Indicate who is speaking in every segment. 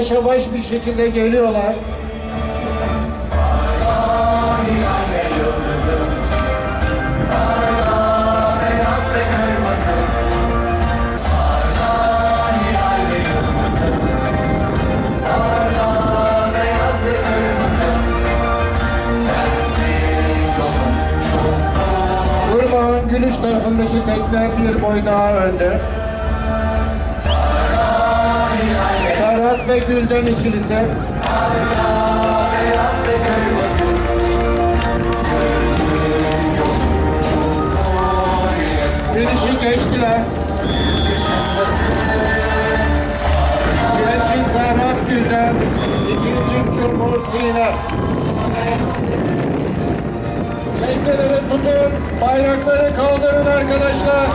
Speaker 1: yavaş bir şekilde geliyorlar. Gülüş tarafındaki tekne bir boy daha önde. Serhat ve Gülden ikilisi. Finişi geçtiler. Birinci Serhat Gülden, ikinci Cumhur Sinem. Tekneleri tutun, bayrakları kaldırın arkadaşlar.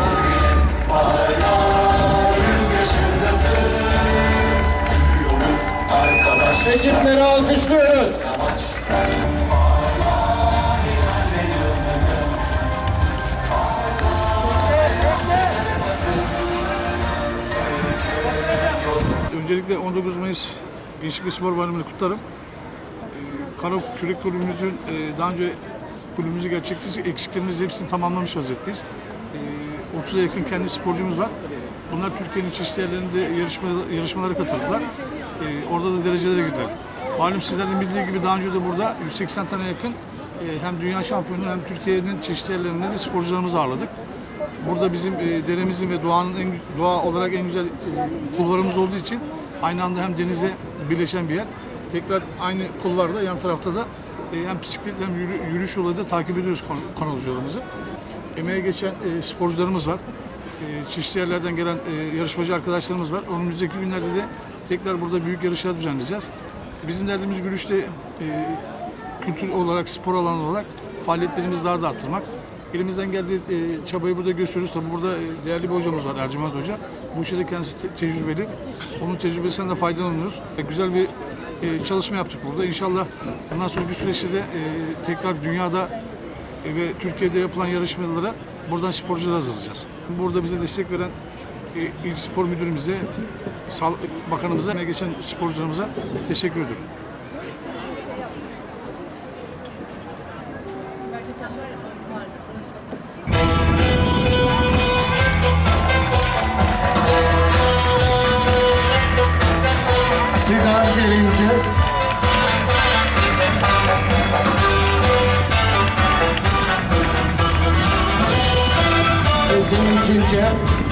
Speaker 1: Ekipleri alkışlıyoruz.
Speaker 2: Öncelikle 19 Mayıs Gençlik Spor Bayramı'nı kutlarım. Ee, Kara Kürek Kulübümüzün e, daha önce kulübümüzü gerçekleştirdik. Eksiklerimizi hepsini tamamlamış vaziyetteyiz. Ee, 30'a yakın kendi sporcumuz var. Bunlar Türkiye'nin çeşitli yerlerinde yarışma, yarışmalara katıldılar. Ee, orada da derecelere girdiler. Malum sizlerin bildiği gibi daha önce de burada 180 tane yakın e, hem dünya şampiyonu hem Türkiye'nin çeşitli yerlerinde de sporcularımızı ağırladık. Burada bizim e, deremizin ve doğanın en, doğa olarak en güzel e, kulvarımız olduğu için aynı anda hem denize birleşen bir yer. Tekrar aynı kulvarda yan tarafta da hem bisiklet hem yürü, yürüyüş yolu da takip ediyoruz kon- kanal yolumuzu. Emeğe geçen sporcularımız var. Çeşitli yerlerden gelen yarışmacı arkadaşlarımız var. Önümüzdeki günlerde de tekrar burada büyük yarışlar düzenleyeceğiz. Bizim derdimiz Gülüş'te e, kültür olarak, spor alanı olarak faaliyetlerimizi daha da arttırmak. Elimizden geldiği e, çabayı burada gösteriyoruz. Tabii burada e, değerli bir hocamız var Ercüment Hoca. Bu işe de kendisi te- tecrübeli. Onun tecrübesinden de faydalanıyoruz. E, güzel bir e, çalışma yaptık burada. İnşallah bundan sonraki süreçte de e, tekrar dünyada e, ve Türkiye'de yapılan yarışmalara buradan sporcuları hazırlayacağız. Burada bize destek veren İl Spor Müdürümüze, Sağlık Bakanımıza ve geçen sporcularımıza teşekkür ediyorum.
Speaker 1: Birinci. Esin ikinci.